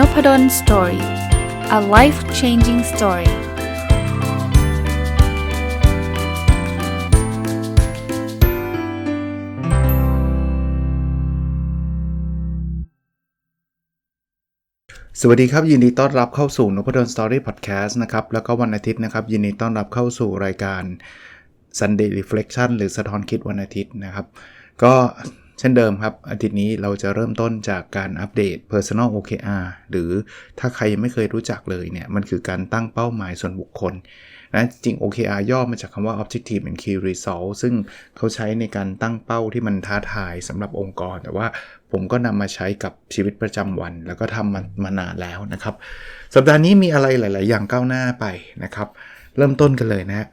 n o p ด d o สตอรี่ a life changing story สวัสดีครับ ยินดีต้อนรับเข้าสู่นพดลสตอรี่พอดแคสต์นะครับ แล้วก็วันอาทิตย์นะครับ ยินดีต้อนรับเข้าสู่รายการ Sunday Reflection หรือสะท้อนคิดวันอาทิตย์นะครับ ก็ เช่นเดิมครับ อาทิตย์นี้เราจะเริ่มต้นจากการอัปเดต Personal OKR หรือถ้าใครยังไม่เคยรู้จักเลยเนี่ย มันคือการตั้งเป้าหมายส่วนบุคคลนะจริง OKR ย่อมาจากคำว่า Objective and Key Result ซึ่งเขาใช้ในการตั้งเป้าที่มันท้าทายสำหรับองค์กร แต่ว่าผมก็นำมาใช้กับชีวิตประจำวัน แล้วก็ทำมามานานแล้วนะครับ สัปดาห์นี้มีอะไรหลาย ๆ อย่างก้าวหน้าไปนะครับ เริ่มต้นกันเลยนะ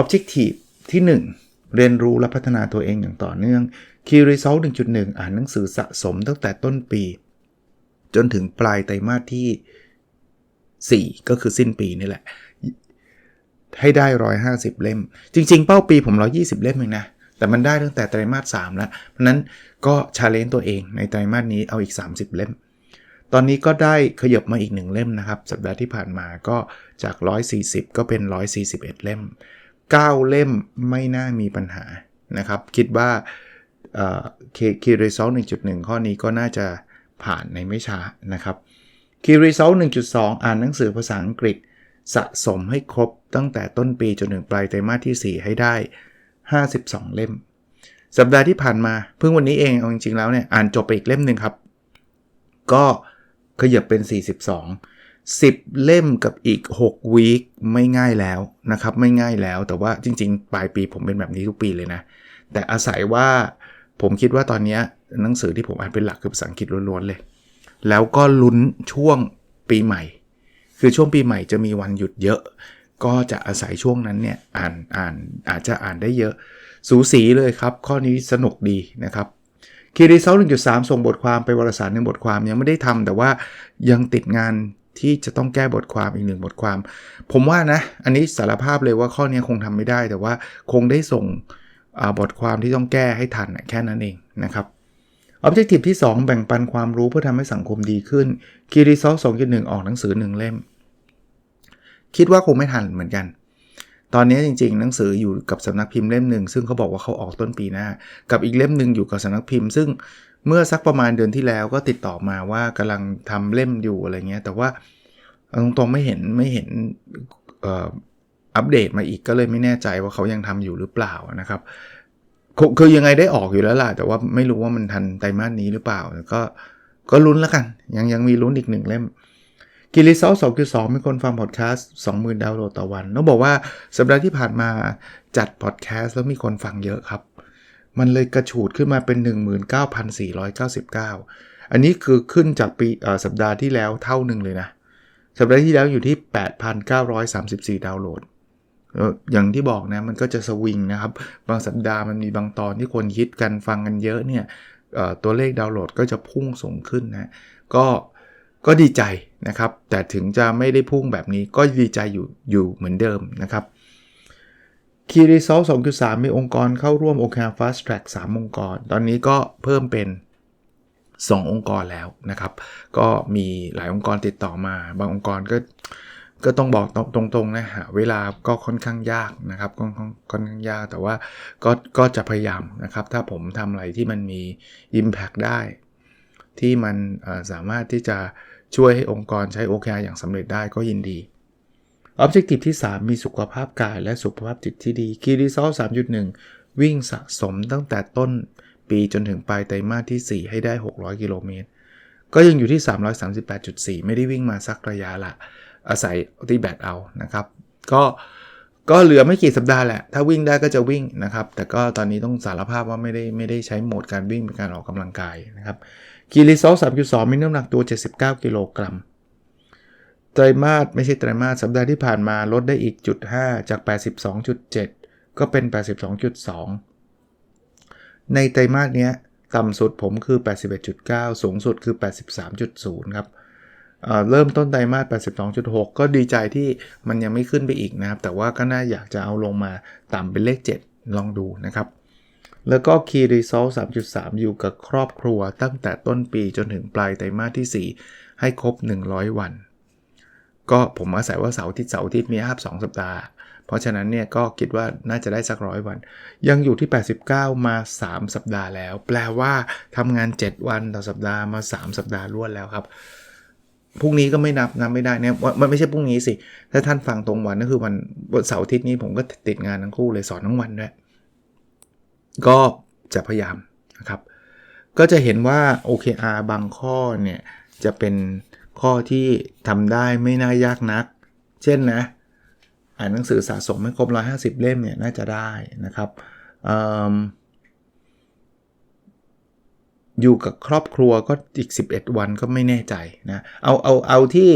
Objective ที่ 1 เรียนรู้และพัฒนาตัวเองอย่างต่อเนื่อง Key Result 1.1 อ่านหนังสือสะสมตั้งแต่ต้นปี จนถึงปลายไตรมาสที่ 4 ก็คือสิ้นปีนี่แหละ ให้ได้ 150 เล่ม จริง ๆ เป้าปีผม 120 เล่มเองนะ แต่มันได้ตั้งแต่ไตรมาส3แล้ว เพราะนั้นก็ชาเลนจ์ตัวเองในไตรมาสนี้เอาอีก 30 เล่มตอนนี้ก็ได้ขยบมาอีก1เล่มนะครับ สัปดาห์ที่ผ่านมาก็จาก 140 ก็เป็น 141 เล่ม 9 เล่มไม่น่ามีปัญหานะครับ คิดว่าคีรีเซล1.1ข้อนี้ก็น่าจะผ่านในไม่ช้านะครับคีรีเซล1.2อ่านหนังสือภาษาอังกฤษสะสมให้ครบตั้งแต่ต้นปีจนถึงปลายไตรมาสที่ 4 ให้ได้ 52 เล่ม สัปดาห์ที่ผ่านมา เพิ่งวันนี้เองเอาจริงๆแล้วเนี่ยอ่านจบไปอีกเล่มหนึ่งครับ ก็ขยับเป็น 42 10 เล่มกับอีก6วีคไม่ง่ายแล้วนะครับ ไม่ง่ายแล้วแต่ว่าจริง ๆ ปลายปีผมเป็นแบบนี้ทุกปีเลยนะ แต่อาศัยว่าผมคิดว่าตอนนี้หนังสือที่ผมอ่านเป็นหลักคือภาษาอังกฤษล้วนๆเลย แล้วก็ลุ้นช่วงปีใหม่ คือช่วงปีใหม่จะมีวันหยุดเยอะ ก็จะอาศัยช่วงนั้นเนี่ยอ่านอ่านอาจจะอ่านได้เยอะ สูสีเลยครับ ข้อนี้สนุกดีนะครับคีรีเซล1.3ส่งบทความไปวารสารหนึ่งบทความยังไม่ได้ทำแต่ว่ายังติดงาน ที่จะต้องแก้บทความอีกหนึ่งบทความ ผมว่านะ อันนี้สารภาพเลยว่าข้อนี้คงทำไม่ได้ แต่ว่าคงได้ส่งบทความที่ต้องแก้ให้ทันแค่นั้นเองนะครับ Objective ที่ 2 แบ่งปันความรู้เพื่อทำให้สังคมดีขึ้น Key Result 2.1ออกหนังสือ 1 เล่ม คิดว่าคงไม่ทันเหมือนกัน ตอนนี้จริง ๆ หนังสืออยู่กับสำนักพิมพ์เล่มหนึ่งซึ่งเขาบอกว่าเขาออกต้นปีหน้า กับอีกเล่มหนึ่งอยู่กับสำนักพิมพ์ ซึ่ง เมื่อสักประมาณเดือนที่แล้วก็ติดต่อมาว่ากำลังทำเล่มอยู่อะไรเงี้ย แต่ว่าตรงๆไม่เห็นไม่เห็นอัปเดตมาอีกก็เลยไม่แน่ใจว่าเขายังทำอยู่หรือเปล่านะครับคือยังไงได้ออกอยู่แล้วล่ะ แต่ว่าไม่รู้ว่ามันทันไตรมาสนี้หรือเปล่าก็ก็ลุ้นแล้วกัน ยังยังมีลุ้นอีกหนึ่งเล่มกิลิซอลสองคือสองมีคนฟังพอดแคสต์สองหมื่นดาวน์โหลดต่อวัน ต้องบอกว่าสัปดาห์ที่ผ่านมาจัดพอดแคสต์แล้วมีคนฟังเยอะครับ มันเลยกระฉูดขึ้นมาเป็น 19,499 อันนี้คือขึ้นจากปีสัปดาห์ที่แล้วเท่าหนึ่งเลยนะ สัปดาห์ที่แล้วอยู่ที่ 8,934 ดาวน์โหลด อย่างที่บอกนะ มันก็จะสวิงนะครับ บางสัปดาห์มันมีบางตอนที่คนฮิตกันฟังกันเยอะเนี่ยตัวเลขดาวน์โหลดก็จะพุ่งสูงขึ้นนะ ก็ก็ดีใจนะครับ แต่ถึงจะไม่ได้พุ่งแบบนี้ก็ดีใจอยู่อยู่เหมือนเดิมนะครับ คีรีซอล2.3มีองค์กรเข้าร่วม OKR Fast Track 3องค์กร ตอนนี้ก็เพิ่มเป็น 2 องค์กรแล้วนะครับ ก็มีหลายองค์กรติดต่อมา บางองค์กรก็ก็ต้องบอกตรงๆนะฮะเวลาก็ค่อนข้างยากนะครับค่อนค่อนข้างยากแต่ว่าก็ก็จะพยายามนะครับ ถ้าผมทำอะไรที่มันมี Impact ได้ ที่มันสามารถที่จะช่วยให้องค์กรใช้ OKR อย่างสำเร็จได้ก็ยินดี Objective ที่ 3 มีสุขภาพกายและสุขภาพจิตที่ดี Key Result 3.1 วิ่งสะสมตั้งแต่ต้นปีจนถึงปลายไตรมาสที่ 4 ให้ได้ 600 กิโลเมตร ก็ยังอยู่ที่ 338.4 ไม่ได้วิ่งมาสักระยะละ อาศัยตีแบตเอานะครับ ก็ก็เหลือไม่กี่สัปดาห์แหละ ถ้าวิ่งได้ก็จะวิ่งนะครับ แต่ก็ตอนนี้ต้องสารภาพว่าไม่ได้ไม่ได้ใช้โหมดการวิ่งเป็นการออกกำลังกายนะครับกีริซอล3.2 มีน้ำหนักตัว 79 กิโลกรัม ไตรมาสไม่ใช่ไตรมาสสัปดาห์ที่ผ่านมาลดได้อีกจุด5จาก 82.7 ก็เป็น 82.2 ในไตรมาสเนี้ยต่ำสุดผมคือ 81.9 สูงสุดคือ 83.0 ครับเริ่มต้นไตรมาส 82.6 ก็ดีใจที่มันยังไม่ขึ้นไปอีกนะครับ แต่ว่าก็น่าอยากจะเอาลงมาต่ำเป็นเลข 7 ลองดูนะครับ แล้วก็ Key Result 3.3 อยู่กับครอบครัวตั้งแต่ต้นปีจนถึงปลายไตรมาสที่ 4 ให้ครบ 100 วัน ก็ผมอาศัยว่าเสาร์อาทิตย์เสาร์อาทิตย์มีอัพ2สัปดาห์ เพราะฉะนั้นเนี่ยก็คิดว่าน่าจะได้สักร้อยวัน ยังอยู่ที่ 89 มา 3 สัปดาห์แล้ว แปลว่าทำงาน 7 วันต่อสัปดาห์มา 3 สัปดาห์รวดแล้วครับพรุ่งนี้ก็ไม่นับนับไม่ได้เนี่ยว่ามันไม่ใช่พรุ่งนี้สิ ถ้าท่านฟังตรงวันก็คือวันวันเสาร์อาทิตย์นี้ผมก็ติดงานทั้งคู่เลยสอนทั้งวันด้วยก็จะพยายามนะครับ ก็จะเห็นว่า OKR บางข้อเนี่ยจะเป็น ข้อที่ทำได้ไม่น่ายากนัก เช่นนะอ่านหนังสือสะสมให้ครบ 150 เล่มเนี่ยน่าจะได้นะครับออยู่กับครอบครัวก็อีก 11 วันก็ไม่แน่ใจนะเอาเอาเอาที่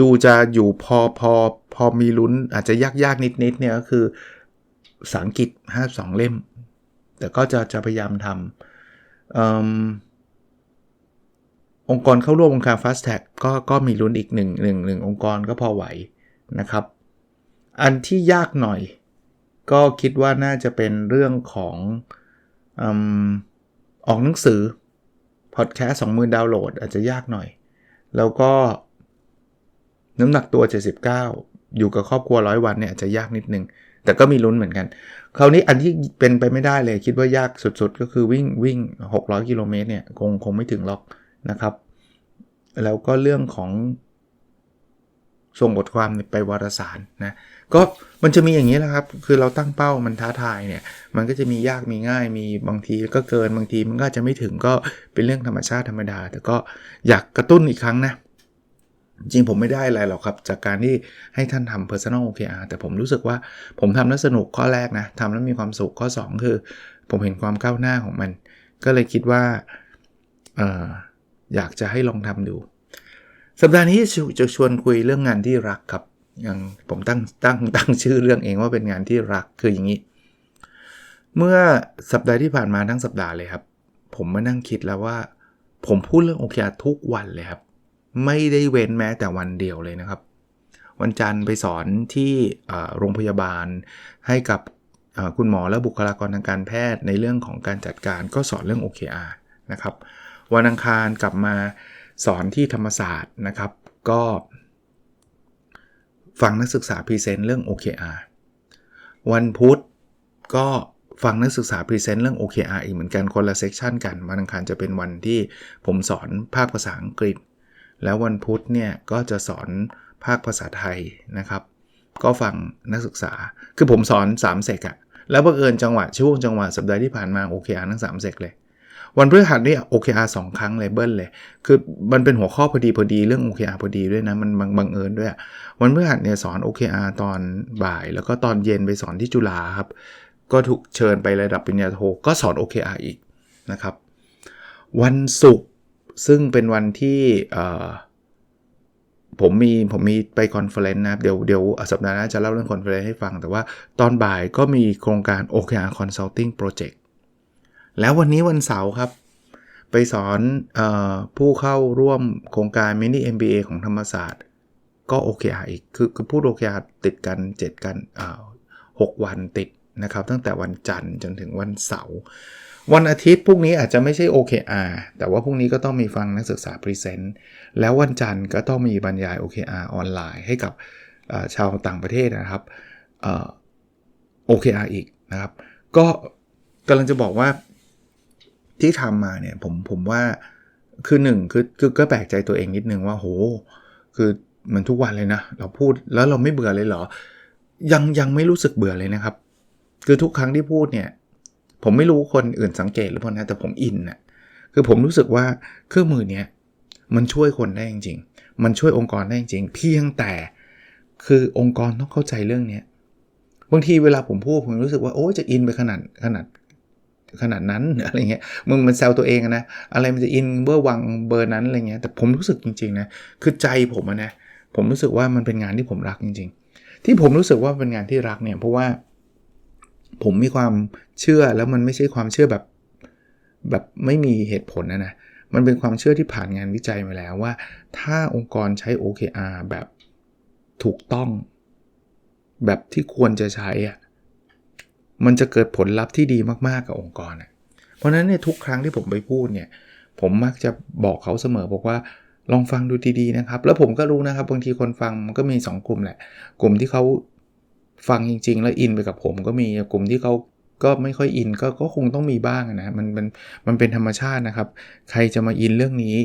ดูจะอยู่พอพอพอมีลุ้นอาจจะยากยากนิดนิดเนี่ยก็คือภาษาอังกฤษ 52 เล่ม แต่ก็จะจะพยายามทำ องค์กรเข้าร่วมองค์การ Fast Tag ก็ก็มีลุ้นอีกหนึ่งหนึ่งหนึ่งองค์กรก็พอไหวนะครับ อันที่ยากหน่อย ก็คิดว่าน่าจะเป็นเรื่องของอออกหนังสือพอดแคสต์สองมือดาวน์โหลดอาจจะยากหน่อย แล้วก็น้ำหนักตัว 79 อยู่กับครอบครัวร้อยวันเนี่ยอาจจะยากนิดนึง แต่ก็มีลุ้นเหมือนกัน คราวนี้อันที่เป็นไปไม่ได้เลย คิดว่ายากสุดๆ ก็คือวิ่งวิ่ง 600 กิโลเมตรเนี่ยคงคงไม่ถึงหรอก นะครับ แล้วก็เรื่องของส่งบทความไปวารสารนะก็มันจะมีอย่างนี้แหละครับ คือเราตั้งเป้ามันท้าทายเนี่ย มันก็จะมียากมีง่าย มีบางทีก็เกินบางทีมันก็จะไม่ถึงก็เป็นเรื่องธรรมชาติธรรมดา แต่ก็อยากกระตุ้นอีกครั้งนะ จริงผมไม่ได้อะไรหรอกครับ จากการที่ให้ท่านทำ personal OKR แต่ผมรู้สึกว่าผมทำแล้วสนุกข้อแรกนะทำแล้วมีความสุขข้อ 2 คือ ผมเห็นความก้าวหน้าของมัน ก็เลยคิดว่าออ อยากจะให้ลองทำดู สัปดาห์นี้จะชวนคุยเรื่องงานที่รักครับอย่างผมตั้งตั้งตั้งชื่อเรื่องเองว่าเป็นงานที่รักคืออย่างนี้ เมื่อสัปดาห์ที่ผ่านมาทั้งสัปดาห์เลยครับ ผมมานั่งคิดแล้วว่า ผมพูดเรื่องโอเคทุกวันเลยครับ ไม่ได้เว้นแม้แต่วันเดียวเลยนะครับ วันจันทร์ไปสอนที่โรงพยาบาลให้กับคุณหมอและบุคลากรทางการแพทย์ในเรื่องของการจัดการก็สอนเรื่อง OKR นะครับ วันอังคารกลับมาสอนที่ธรรมศาสตร์นะครับ ก็ฟังนักศึกษาพรีเซนต์เรื่อง OKR วันพุธก็ฟังนักศึกษาพรีเซนต์เรื่อง OKR อีกเหมือนกันคนละเซกชันกัน วันอังคารจะเป็นวันที่ผมสอนภาคภาษาอังกฤษ แล้ววันพุธเนี่ยก็จะสอนภาคภาษาไทยนะครับ ก็ฟังนักศึกษา คือผมสอน3เซกอะแล้วบังเอิญจังหวะช่วงจังหวะสัปดาห์ที่ผ่านมา OKR ทั้ง3เซกเลย วันพฤหัสนี่ OKR สองครั้งเลยเบิ้ลเลย คือมันเป็นหัวข้อพอดีพอดีเรื่อง OKR พอดีด้วยนะ มันบังเอิญด้วย วันพฤหัสเนี่ยสอน OKR ตอนบ่าย แล้วก็ตอนเย็นไปสอนที่จุฬาครับ ก็ถูกเชิญไประดับปริญญาโทก็สอน OKR อีกนะครับ วันศุกร์ซึ่งเป็นวันที่ผมมีผมมีไปคอนเฟลเลนต์นะครับ เดี๋ยวเดี๋ยวสัปดาห์หน้าจะเล่าเรื่องคอนเฟลเลนต์ให้ฟัง แต่ว่าตอนบ่ายก็มีโครงการ OKR Consulting Project แล้ววันนี้วันเสาร์ครับ ไปสอนอผู้เข้าร่วมโครงการ Mini MBA ของธรรมศาสตร์ ก็ OKR อีก คือคือพูด OKR ติดกัน 7 กันหกวันติดนะครับ ตั้งแต่วันจันทร์จนถึงวันเสาร์วันอาทิตย์พรุ่งนี้อาจจะไม่ใช่ OKR แต่ว่าพรุ่งนี้ก็ต้องมีฟังนักศึกษาพรีเซนต์แล้ววันจันทร์ก็ต้องมีบรรยาย OKR ออนไลน์ให้กับชาวต่างประเทศนะครับ OKR อีกนะครับ ก็กำลังจะบอกว่า ที่ทำมาเนี่ยผมผมว่าคือหนึ่งคือคือก็แปลกใจตัวเองนิดนึงว่าโห คือมันทุกวันเลยนะ เราพูดแล้วเราไม่เบื่อเลยเหรอ ยังยังไม่รู้สึกเบื่อเลยนะครับ คือทุกครั้งที่พูดเนี่ย ผมไม่รู้คนอื่นสังเกตหรือเปล่านะแต่ผมอินนะ่ะคือผมรู้สึกว่าเครื่องมือเนี้ยมันช่วยคนได้จริงๆ มันช่วยองค์กรได้จริงเพียงแต่คือองค์กรต้องเข้าใจเรื่องนี้บางทีเวลาผมพูดผมรู้สึกว่าโอ้จะอินไปขนาดขนาด ขนาดนั้นอะไรเงี้ยมึงมันแซวตัวเองนะอะไรมันจะอินเบอร์วังเบอร์นั้นอะไรเงี้ยแต่ผมรู้สึกจริงๆนะคือใจผมนะผมรู้สึกว่ามันเป็นงานที่ผมรักจริง ๆ ที่ผมรู้สึกว่าเป็นงานที่รักเนี่ยเพราะว่าผมมีความเชื่อแล้วมันไม่ใช่ความเชื่อแบบแบบไม่มีเหตุผลนะนะมันเป็นความเชื่อที่ผ่านงานวิจัยมาแล้วว่า ถ้าองค์กรใช้ OKR แบบถูกต้อง แบบที่ควรจะใช้อะ มันจะเกิดผลลัพธ์ที่ดีมากๆกับองค์กรอะเพราะฉะนั้นเนี่ยทุกครั้งที่ผมไปพูดเนี่ยผมมักจะบอกเขาเสมอบอกว่าลองฟังดูดีๆนะครับ แล้วผมก็รู้นะครับบางทีคนฟังมันก็มี 2 กลุ่มแหละ กลุ่มที่เขาฟังจริง ๆ แล้วอินไปกับผมก็มีกลุ่มที่เขาก็ไม่ค่อยอินก็ก็คงต้องมีบ้างนะมันมันมันเป็นธรรมชาตินะครับ ใครจะมาอินเรื่องนี้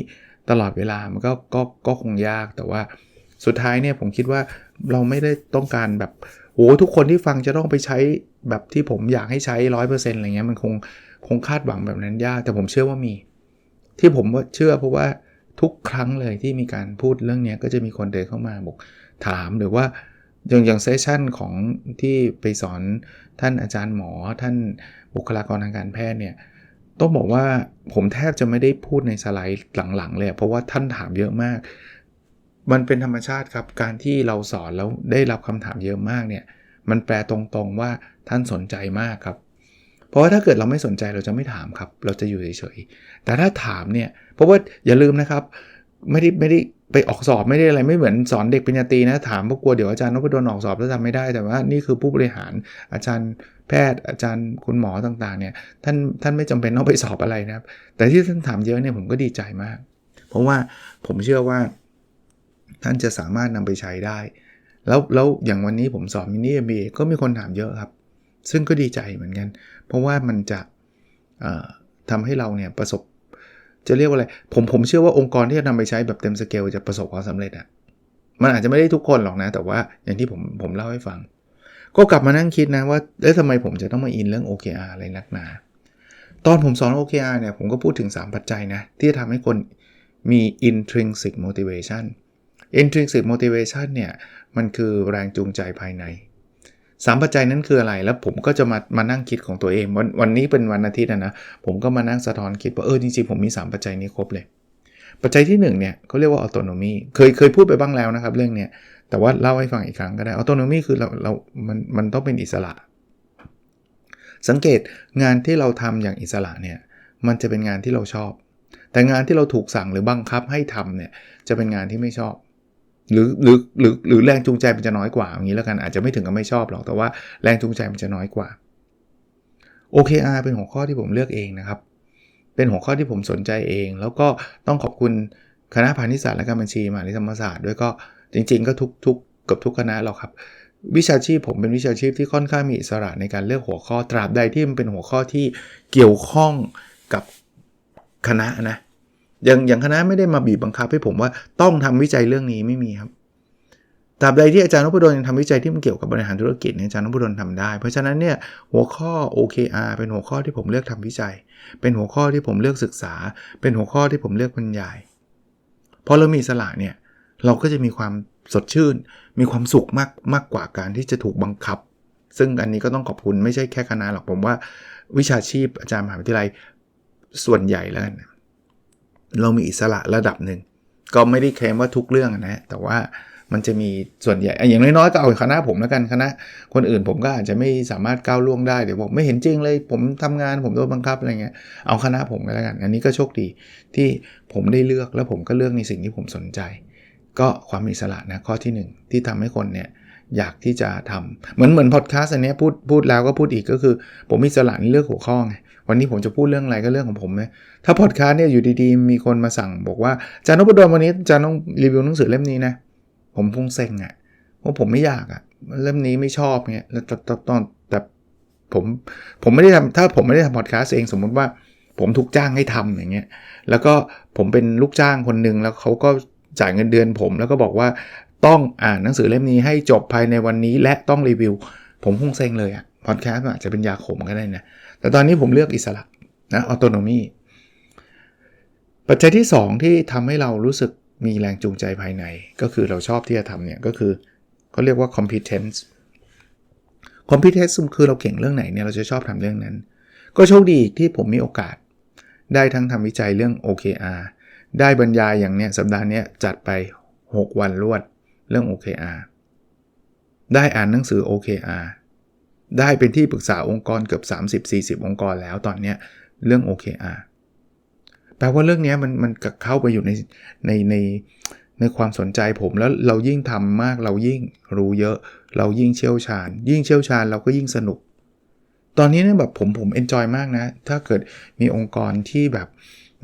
ตลอดเวลามันก็ก็ก็คงยากแต่ว่าสุดท้ายเนี่ยผมคิดว่าเราไม่ได้ต้องการแบบ โอ้ทุกคนที่ฟังจะต้องไปใช้แบบที่ผมอยากให้ใช้ร้อยเปอร์เซ็นต์อะไรเงี้ยมันคงคงคาดหวังแบบนั้นยาก แต่ผมเชื่อว่ามี ที่ผมว่าเชื่อเพราะว่าทุกครั้งเลยที่มีการพูดเรื่องนี้ก็จะมีคนเดินเข้ามาบอกถามหรือว่าอย่างอย่างเซสชั่นของที่ไปสอนท่านอาจารย์หมอ ท่านบุคลากรทางการแพทย์เนี่ยต้องบอกว่าผมแทบจะไม่ได้พูดในสไลด์หลังๆเลยเพราะว่าท่านถามเยอะมาก มันเป็นธรรมชาติครับ การที่เราสอนแล้วได้รับคำถามเยอะมากเนี่ย มันแปลตรงๆว่าท่านสนใจมากครับ เพราะว่าถ้าเกิดเราไม่สนใจเราจะไม่ถามครับ เราจะอยู่เฉยๆ แต่ถ้าถามเนี่ย เพราะว่าอย่าลืมนะครับ ไม่ได้ไม่ได้ไปออกสอบไม่ได้อะไรไม่เหมือนสอนเด็กปริญญาตรีนะถามเพราะกลัวเดี๋ยวอาจารย์นพดลออกสอบแล้วทำไม่ได้แต่ว่านี่คือผู้บริหารอาจารย์แพทย์อาจารย์คุณหมอต่างๆเนี่ยท่านท่านไม่จำเป็นต้องไปสอบอะไรนะครับ แต่ที่ท่านถามเยอะเนี่ยผมก็ดีใจมาก เพราะว่าผมเชื่อว่า ท่านจะสามารถนำไปใช้ได้ แล้วแล้วอย่างวันนี้ผมสอนมินิเอ็มบีก็มีคนถามเยอะครับ ซึ่งก็ดีใจเหมือนกัน เพราะว่ามันจะทำให้เราเนี่ยประสบ จะเรียกว่าอะไร ผมผมเชื่อว่าองค์กรที่จะนำไปใช้แบบเต็มสเกลจะประสบความสำเร็จอะมันอาจจะไม่ได้ทุกคนหรอกนะ แต่ว่าอย่างที่ผมผมเล่าให้ฟัง ก็กลับมานั่งคิดนะว่าแล้วทำไมผมจะต้องมาอินเรื่อง OKR อะไรนักหนา ตอนผมสอน OKR เนี่ยผมก็พูดถึง 3 ปัจจัยนะ ที่จะทำให้คนมี intrinsic motivation intrinsic motivation เนี่ยมันคือแรงจูงใจภายในสามปัจจัยนั้นคืออะไร แล้วผมก็จะมามานั่งคิดของตัวเอง วันวันนี้เป็นวันอาทิตย์นะ ผมก็มานั่งสะท้อนคิดว่า เออ จริงๆ ผมมี 3 ปัจจัยนี้ครบเลย ปัจจัยที่1เนี่ยเขาเรียกว่าออโตโนมีเคยเคยพูดไปบ้างแล้วนะครับ เรื่องเนี้ยแต่ว่าเล่าให้ฟังอีกครั้งก็ได้ออโตโนมีคือเราเรา มันมันต้องเป็นอิสระ สังเกตงานที่เราทำอย่างอิสระเนี่ยมันจะเป็นงานที่เราชอบ แต่งานที่เราถูกสั่งหรือบังคับให้ทำเนี่ยจะเป็นงานที่ไม่ชอบ หรือหรือหรือหรือแรงจูงใจมันจะน้อยกว่าอย่างนี้แล้วกันอาจจะไม่ถึงกับไม่ชอบหรอกแต่ว่าแรงจูงใจมันจะน้อยกว่า OKR เป็นหัวข้อที่ผมเลือกเองนะครับ เป็นหัวข้อที่ผมสนใจเอง แล้วก็ต้องขอบคุณคณะพาณิชยศาสตร์และการบัญชีมหาวิทยาลัยธรรมศาสตร์ด้วยก็จริง ๆ ก็ทุกทุกกับทุกคณะเราครับ วิชาชีพผมเป็นวิชาชีพที่ค่อนข้างมีอิสระในการเลือกหัวข้อตราบใดที่มันเป็นหัวข้อที่เกี่ยวข้องกับคณะนะ อย่างอย่างคณะไม่ได้มาบีบบังคับให้ผมว่าต้องทำวิจัยเรื่องนี้ไม่มีครับตราบใดที่อาจารย์นพดลยังทำวิจัยที่มันเกี่ยวกับบริหารธุรกิจเนี่ยอาจารย์นพดลทำได้ เพราะฉะนั้นเนี่ยหัวข้อ OKR เป็นหัวข้อที่ผมเลือกทำวิจัย เป็นหัวข้อที่ผมเลือกศึกษา เป็นหัวข้อที่ผมเลือกบรรยายพอเรามีสละเนี่ยเราก็จะมีความสดชื่น มีความสุขมากมากกว่าการที่จะถูกบังคับ ซึ่งอันนี้ก็ต้องขอบคุณไม่ใช่แค่คณะหรอกผมว่า วิชาชีพอาจารย์มหาวิทยาลัยส่วนใหญ่แล้วกัน เรามีอิสระระดับหนึ่ง ก็ไม่ได้เคลมว่าทุกเรื่องนะแต่ว่ามันจะมีส่วนใหญ่อย่างน้อยๆก็เอาคณะผมแล้วกันคณะคนอื่นผมก็อาจจะไม่สามารถก้าวล่วงได้เดี๋ยวบอกไม่เห็นจริงเลย ผมทำงานผมโดนบังคับอะไรเงี้ยเอาคณะผมก็แล้วกัน อันนี้ก็โชคดีที่ผมได้เลือกแล้วผมก็เลือกในสิ่งที่ผมสนใจ ก็ความอิสระนะข้อที่ 1 ที่ทำให้คนเนี่ยอยากที่จะทำเหมือนเหมือนพอดแคสต์อันนี้พูดพูดแล้วก็พูดอีกก็คือ ผมมีสละในเลือกหัวข้อไง วันนี้ผมจะพูดเรื่องอะไรก็เรื่องของผมนะถ้าพอดคาสต์เนี่ยอยู่ดีๆ มีคนมาสั่งบอกว่าจานนพดลวันนี้จานต้องรีวิวหนังสือเล่มนี้นะผมคงเซ็งอะ่ะเพราะผมไม่อยากอะ่ะเล่มนี้ไม่ชอบเงี้ยแล้วตอนแต่ผมผมไม่ได้ทำถ้าผมไม่ได้ทำพอดคาสต์เองสมมุติว่าผมถูกจ้างให้ทำอย่างเงี้ย แล้วก็ผมเป็นลูกจ้างคนหนึ่งแล้วเขาก็จ่ายเงินเดือนผม แล้วก็บอกว่าต้องอ่านหนังสือเล่มนี้ให้จบภายในวันนี้และต้องรีวิว ผมคงเซ็งเลยอะพอดแคสต์อาจจะเป็นยาขมก็ได้นะ แต่ตอนนี้ผมเลือกอิสระนะออโตโนมีปัจจัยที่ 2 ที่ทำให้เรารู้สึกมีแรงจูงใจภายใน ก็คือเราชอบที่จะทำเนี่ย ก็คือเขาเรียกว่า competence competence คือเราเก่งเรื่องไหนเนี่ยเราจะชอบทำเรื่องนั้น ก็โชคดีที่ผมมีโอกาส ได้ทั้งทำวิจัยเรื่อง OKR ได้บรรยายอย่างเนี้ยสัปดาห์นี้จัดไป 6 วันรวดเรื่อง OKR ได้อ่านหนังสือ OKR ได้เป็นที่ปรึกษาองค์กรเกือบ 30-40 องค์กรแล้วตอนนี้เรื่อง OKR แปลว่าเรื่องนี้มันมันเข้าไปอยู่ในในในในความสนใจผมแล้วเรายิ่งทำมากเรายิ่งรู้เยอะ เรายิ่งเชี่ยวชาญ ยิ่งเชี่ยวชาญเราก็ยิ่งสนุก ตอนนี้เนี่ยแบบผมผมเอนจอยมากนะ ถ้าเกิดมีองค์กรที่แบบ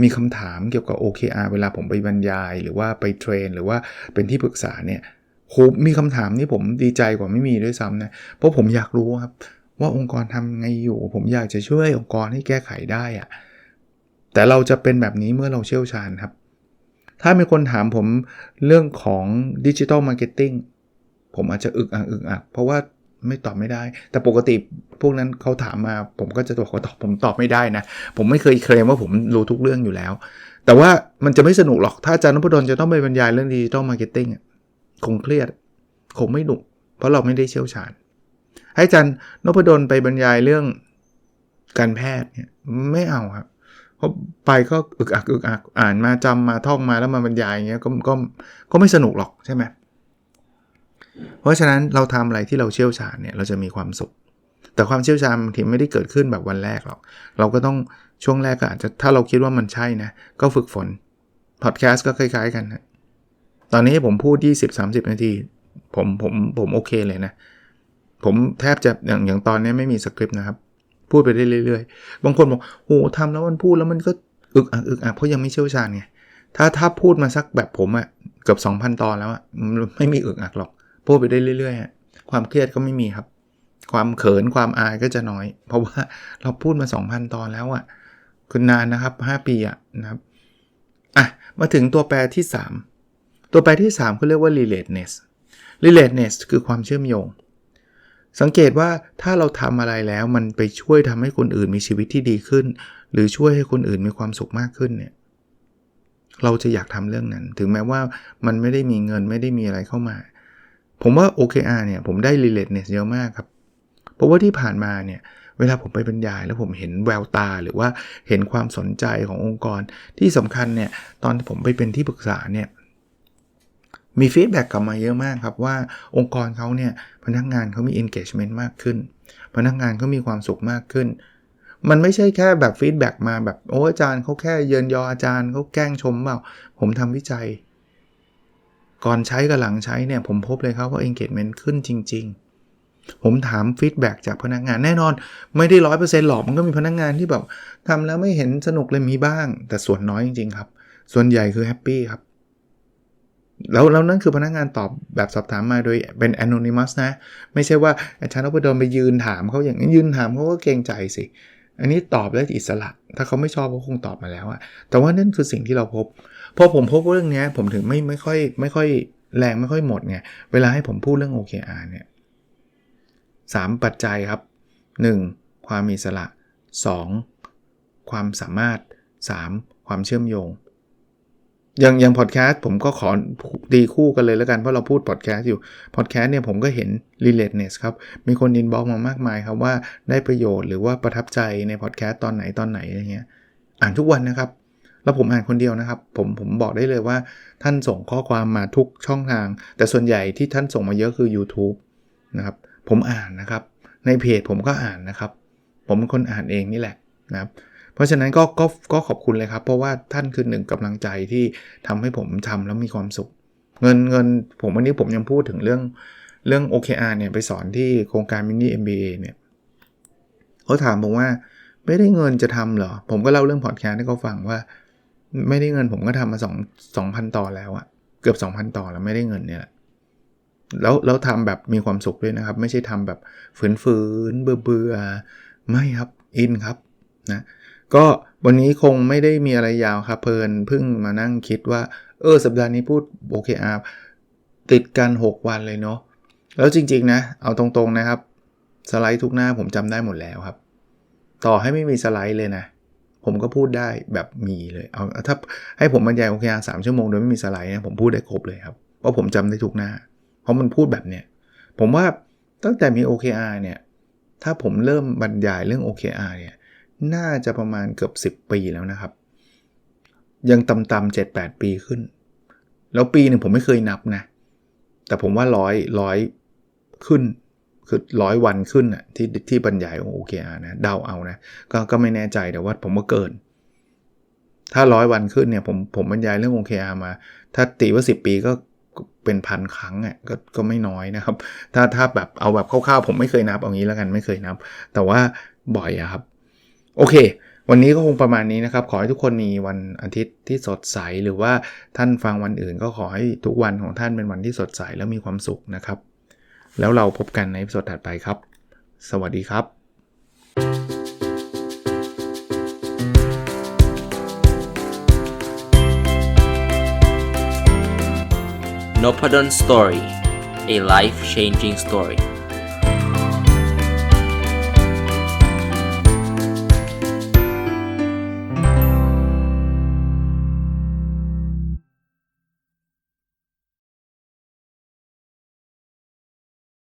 มีคำถามเกี่ยวกับ OKR เวลาผมไปบรรยาย หรือว่าไปเทรน หรือว่าเป็นที่ปรึกษาเนี่ย โหมีคำถามนี่ผมดีใจกว่าไม่มีด้วยซ้ำนะ เพราะผมอยากรู้ครับ ว่าองค์กรทำไงอยู่ ผมอยากจะช่วยองค์กรให้แก้ไขได้อะแต่เราจะเป็นแบบนี้เมื่อเราเชี่ยวชาญครับ ถ้ามีคนถามผมเรื่องของดิจิ t a ลมาร์เก็ตติ้งผมอาจจะอึกอักอึกอักเพราะว่าไม่ตอบไม่ได้ แต่ปกติพวกนั้นเขาถามมา ผมก็จะตอบเขาตอบผมตอบไม่ได้นะ ผมไม่เคยเคลมว่าผมรู้ทุกเรื่องอยู่แล้ว แต่ว่ามันจะไม่สนุกหรอกถ้าอาจารย์นพดลจะต้องไปบรรยายเรื่องดิจิ t a ลมาร์เก็ตติ้ง คงเครียด คงไม่หนุก เพราะเราไม่ได้เชี่ยวชาญ ให้จารย์นพดลไปบรรยายเรื่องการแพทย์เนี่ยไม่เอาครับเพราะไปก็อึกอักอึกอักอ่านมาจำมาท่องมาแล้วมาบรรยายอย่างเงี้ยก็ก็ก็ไม่สนุกหรอกใช่ไหมเพราะฉะนั้นเราทำอะไรที่เราเชี่ยวชาญเนี่ยเราจะมีความสุข แต่ความเชี่ยวชาญบางทีไม่ได้เกิดขึ้นแบบวันแรกหรอก เราก็ต้องช่วงแรกก็อาจจะถ้าเราคิดว่ามันใช่นะ ก็ฝึกฝนพอดแคสต์ก็คล้ายๆกันนะ ตอนนี้ผมพูด 20-30 นาที ผมผมผมโอเคเลยนะ ผมแทบจะอย่างอย่างตอนนี้ไม่มีสคริปต์นะครับ พูดไปได้เรื่อยๆ บางคนบอกโอ้ทำแล้วมันพูดแล้วมันก็อึกอักอึกอักเพราะยังไม่เชี่ยวชาญไงถ้าถ้าพูดมาสักแบบผมอะเกือบ 2,000 ตอนแล้วอะไม่มีอึกอักหรอก พูดไปได้เรื่อยๆ ความเครียดก็ไม่มีครับ ความเขินความอายก็จะน้อย เพราะว่าเราพูดมา 2,000 ตอนแล้วอะคือนานนะครับ 5 ปีอะนะครับอะมาถึงตัวแปรที่ 3 ตัวแปรที่3เขาเรียกว่า relatedness relatedness คือความเชื่อมโยง สังเกตว่าถ้าเราทำอะไรแล้วมันไปช่วยทำให้คนอื่นมีชีวิตที่ดีขึ้น หรือช่วยให้คนอื่นมีความสุขมากขึ้นเนี่ยเราจะอยากทำเรื่องนั้น ถึงแม้ว่ามันไม่ได้มีเงินไม่ได้มีอะไรเข้ามา ผมว่า OKR เนี่ยผมได้ relatedness เยอะมากครับ เพราะว่าที่ผ่านมาเนี่ยเวลาผมไปบรรยายแล้วผมเห็นแววตาหรือว่าเห็นความสนใจขององค์กรที่สำคัญเนี่ยตอนผมไปเป็นที่ปรึกษาเนี่ย มีฟีดแบ็กกลับมาเยอะมากครับว่าองค์กรเขาเนี่ยพนักงานเขามี engagement มากขึ้น พนักงานเขามีความสุขมากขึ้น มันไม่ใช่แค่แบบฟีดแบ็กมาแบบโอ้อาจารย์เขาแค่เยินยออาจารย์เขาแกล้งชมเปล่า ผมทำวิจัย ก่อนใช้กับหลังใช้เนี่ยผมพบเลยครับว่า engagement ขึ้นจริง ๆผมถามฟีดแบ็กจากพนักงานแน่นอน ไม่ได้ร้อยเปอร์เซ็นต์หรอกมันก็มีพนักงานที่แบบทำแล้วไม่เห็นสนุกเลยมีบ้าง แต่ส่วนน้อยจริงๆครับ ส่วนใหญ่คือแฮปปี้ครับ แล้วแล้วนั่นคือพนักงานตอบแบบสอบถามมาโดยเป็น anonymous นะ ไม่ใช่ว่าอาจารย์นพดลไปยืนถามเขาอย่างนี้ยืนถามเขาก็เกรงใจสิ อันนี้ตอบได้อิสระ ถ้าเขาไม่ชอบเขาคงตอบมาแล้วอะแต่ว่านั่นคือสิ่งที่เราพบ พอผมพบเรื่องนี้ผมถึงไม่ไม่ค่อยไม่ค่อยแรงไม่ค่อยหมดไงเวลาให้ผมพูดเรื่อง OKR เนี่ยสามปัจจัยครับ 1. ความอิสระ 2. ความสามารถ 3. ความเชื่อมโยง อย่างอย่างพอดแคสต์ผมก็ขอดีคู่กันเลยแล้วกันเพราะเราพูดพอดแคสต์อยู่พอดแคสต์เนี่ยผมก็เห็น relatedness ครับ มีคนอินบ็อกมามากมายครับว่าได้ประโยชน์หรือว่าประทับใจในพอดแคสต์ตอนไหนตอนไหนอะไรเงี้ยอ่านทุกวันนะครับ แล้วผมอ่านคนเดียวนะครับ ผมผมบอกได้เลยว่าท่านส่งข้อความมาทุกช่องทาง แต่ส่วนใหญ่ที่ท่านส่งมาเยอะคือ YouTube นะครับผมอ่านนะครับ ในเพจผมก็อ่านนะครับ ผมเป็นคนอ่านเองนี่แหละนะครับ เพราะฉะนั้นก็ก็ก็ขอบคุณเลยครับ เพราะว่าท่านคือหนึ่งกำลังใจที่ทำให้ผมทำแล้วมีความสุข เงินเงินผมวันนี้ผมยังพูดถึงเรื่องเรื่อง OKR เนี่ยไปสอนที่โครงการมินิ MBA เนี่ยเขาถามผมว่าไม่ได้เงินจะทำเหรอ ผมก็เล่าเรื่องพอดแคสต์ให้เขาฟังว่า ไม่ได้เงินผมก็ทำมา2 2,000ต่อแล้วอะเกือบ 2,000 ต่อแล้วไม่ได้เงินเนี่ยแหละแล้วแล้วทำแบบมีความสุขด้วยนะครับ ไม่ใช่ทำแบบฝืนๆเบื่อๆไม่ครับอินครับนะ ก็วันนี้คงไม่ได้มีอะไรยาวครับเพลินเพิ่งมานั่งคิดว่า เออ สัปดาห์นี้พูด OKR ติดกัน 6 วันเลยเนาะแล้วจริง ๆ นะ เอาตรงๆนะครับ สไลด์ทุกหน้าผมจำได้หมดแล้วครับ ต่อให้ไม่มีสไลด์เลยนะ ผมก็พูดได้แบบมีเลยเอาถ้าให้ผมบรรยาย OKR 3 ชั่วโมงโดยไม่มีสไลด์เนี่ยผมพูดได้ครบเลยครับเพราะผมจำได้ทุกหน้า เพราะมันพูดแบบเนี้ยผมว่าตั้งแต่มี OKR เนี่ยถ้าผมเริ่มบรรยายเรื่อง OKR เนี่ย น่าจะประมาณเกือบ 10 ปีแล้วนะครับ ยังต่ำๆ7 8ปีขึ้น แล้วปีหนึ่งผมไม่เคยนับนะ แต่ผมว่าร้อยร้อยขึ้นคือร้อยวันขึ้นอะที่ที่บรรยาย OKR นะเดาเอานะก็ก็ไม่แน่ใจแต่ว่าผมว่าเกิน ถ้าร้อยวันขึ้นเนี่ยผมผมบรรยายเรื่อง OKR มา ถ้าตีว่า 10 ปีก็เป็นพันครั้งอะก็ก็ไม่น้อยนะครับ ถ้าถ้าแบบเอาแบบคร่าวๆผมไม่เคยนับเอางี้แล้วกันไม่เคยนับ แต่ว่าบ่อยอะครับ โอเค วันนี้ก็คงประมาณนี้นะครับ ขอให้ทุกคนมีวันอาทิตย์ที่สดใส หรือว่าท่านฟังวันอื่น ก็ขอให้ทุกวันของท่านเป็นวันที่สดใสแล้วมีความสุขนะครับ แล้วเราพบกันในสดถัดไปครับ สวัสดีครับ n o p ด d o n Story a life changing story